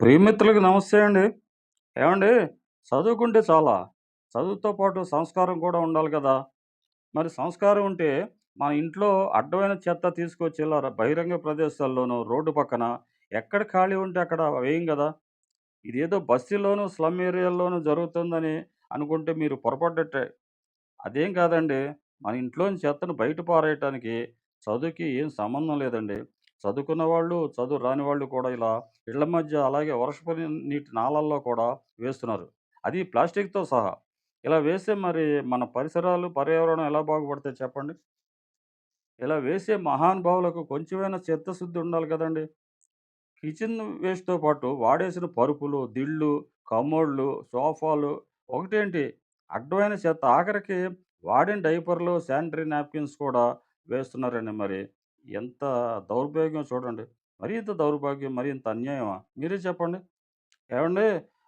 ప్రియమిత్రులకి నమస్తే అండి. ఏమండి చదువుకుంటే చాలా. చదువుతో పాటు సంస్కారం కూడా ఉండాలి కదా! మరి సంస్కారం ఉంటే మన ఇంట్లో అడ్డమైన చెత్త తీసుకొచ్చి ఇలా బహిరంగ ప్రదేశాల్లోనూ, రోడ్డు పక్కన ఎక్కడ ఖాళీ ఉంటే అక్కడ వేయం కదా ఇదేదో బస్తీలోను, స్లమ్ ఏరియాల్లోనూ జరుగుతుందని అనుకుంటే మీరు పొరపడ్డట్టే. అదేం కాదండి. మన ఇంట్లోని చెత్తను బయట పారేయటానికి చదువుకి ఏం సంబంధం లేదండి. చదువుకున్న వాళ్ళు, చదువు రాని వాళ్ళు కూడా ఇలా ఇళ్ళ మధ్య అలాగే వర్షపు నీటి నాళాల్లో కూడా వేస్తున్నారు. అది ప్లాస్టిక్‌తో సహా. ఇలా వేస్తే మరి మన పరిసరాలు, పర్యావరణం ఎలా బాగుపడతాయి చెప్పండి? ఇలా వేసే మహానుభావులకు కొంచెమైనా చిత్తశుద్ధి ఉండాలి కదండీ! కిచెన్ వేస్ట్‌తో పాటు వాడేసిన పరుపులు, దిళ్ళు, కమోళ్ళు సోఫాలు ఒకటేంటి అడ్డమైన చెత్త ఆఖరికి వాడిన డైపర్‌లు, శానిటరీ నాప్కిన్స్ కూడా వేస్తున్నారండి మరి. ఎంత దౌర్భాగ్యం చూడండి. మరీ ఇంత దౌర్భాగ్యం, మరీ ఇంత అన్యాయమా? మీరే చెప్పండి. ఏమండి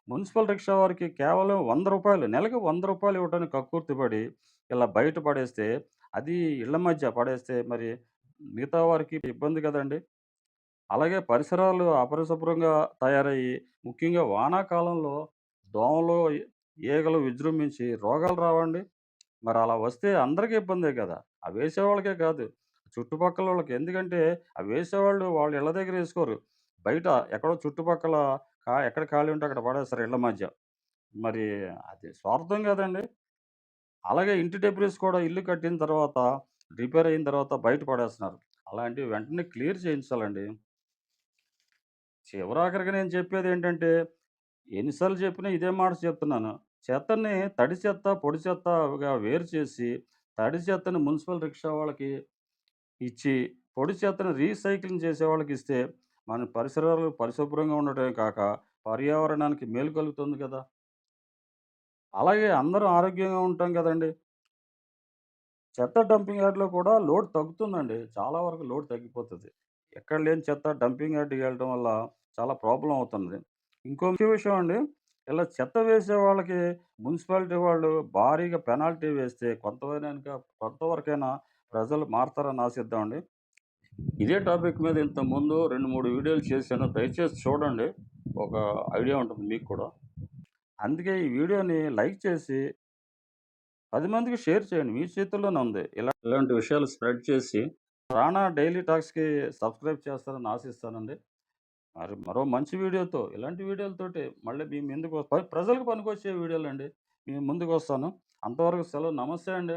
మున్సిపల్ రిక్షా వారికి కేవలం వంద రూపాయలు నెలకి వంద రూపాయలు ఇవ్వడానికి కక్కుర్తిపడి ఇలా బయట పడేస్తే, అది ఇళ్ళ మధ్య పడేస్తే మరి మిగతా వారికి ఇబ్బంది కదండి అలాగే పరిసరాలు అపరిశుభ్రంగా తయారయ్యి, ముఖ్యంగా వానాకాలంలో దోమలు, ఈగలు విజృంభించి రోగాలు రావండి? మరి అలా వస్తే అందరికీ ఇబ్బందే కదా! ఆ వేసేవాళ్ళకే కాదు, చుట్టుపక్కల వాళ్ళకి ఎందుకంటే ఆ వేసేవాళ్ళు వాళ్ళు ఇళ్ళ దగ్గర వేసుకోరు బయట ఎక్కడో చుట్టుపక్కల కా ఎక్కడ ఖాళీ ఉంటే అక్కడ పడేస్తారు ఇళ్ళ మధ్య. మరి అది స్వార్థం కదండి అలాగే ఇంటి డెబ్రీస్ కూడా ఇల్లు కట్టిన తర్వాత, రిపేర్ అయిన తర్వాత బయట పడేస్తున్నారు. అలాంటివి వెంటనే క్లియర్ చేయించాలండి. చివరాఖరికి నేను చెప్పేది ఏంటంటే ఎన్నిసార్లు చెప్పినా ఇదే మాట చెప్తున్నాను. చెత్తని తడి చెత్త, పొడి చెత్తగా వేరు చేసి, తడి చెత్తని మున్సిపల్ రిక్షా వాళ్ళకి ఇచ్చి, పొడి చెత్తను రీసైక్లింగ్ చేసే వాళ్ళకి ఇస్తే మన పరిసరాలు పరిశుభ్రంగా ఉండటమే కాక, పర్యావరణానికి మేలు కలుగుతుంది కదా! అలాగే అందరం ఆరోగ్యంగా ఉంటాం కదండీ! చెత్త డంపింగ్ యార్డ్‌లో కూడా లోడ్ తగ్గుతుందండి. చాలా వరకు లోడ్ తగ్గిపోతుంది ఎక్కడ లేని చెత్త డంపింగ్ యార్డ్‌కి వెళ్ళడం వల్ల చాలా ప్రాబ్లం అవుతుంది. ఇంకో ముఖ్య విషయం అండి. ఇలా చెత్త వేసే వాళ్ళకి మున్సిపాలిటీ వాళ్ళు భారీగా పెనాల్టీ వేస్తే కొంతవరకైనా కొంతవరకైనా ప్రజలు మారతారని ఆశిద్దామండి. ఇదే టాపిక్ మీద ఇంతకుముందు 2, 3 వీడియోలు చేశాను. దయచేసి చూడండి. ఒక ఐడియా ఉంటుంది మీకు కూడా. అందుకే ఈ వీడియోని లైక్ చేసి పది మందికి షేర్ చేయండి. మీ చేతుల్లోనే ఉంది. ఇలా ఇలాంటి విషయాలు స్ప్రెడ్ చేసి, రానా డైలీ టాక్స్‌కి సబ్స్క్రైబ్ చేస్తారని ఆశిస్తానండి. మరి మరో మంచి వీడియోతో, ఇలాంటి వీడియోలతోటి మళ్ళీ మీ ముందుకు ప్రజలకు పనికొచ్చే వీడియోలు అండి మీ ముందుకొస్తాను. అంతవరకు సెలవు. నమస్తే అండి.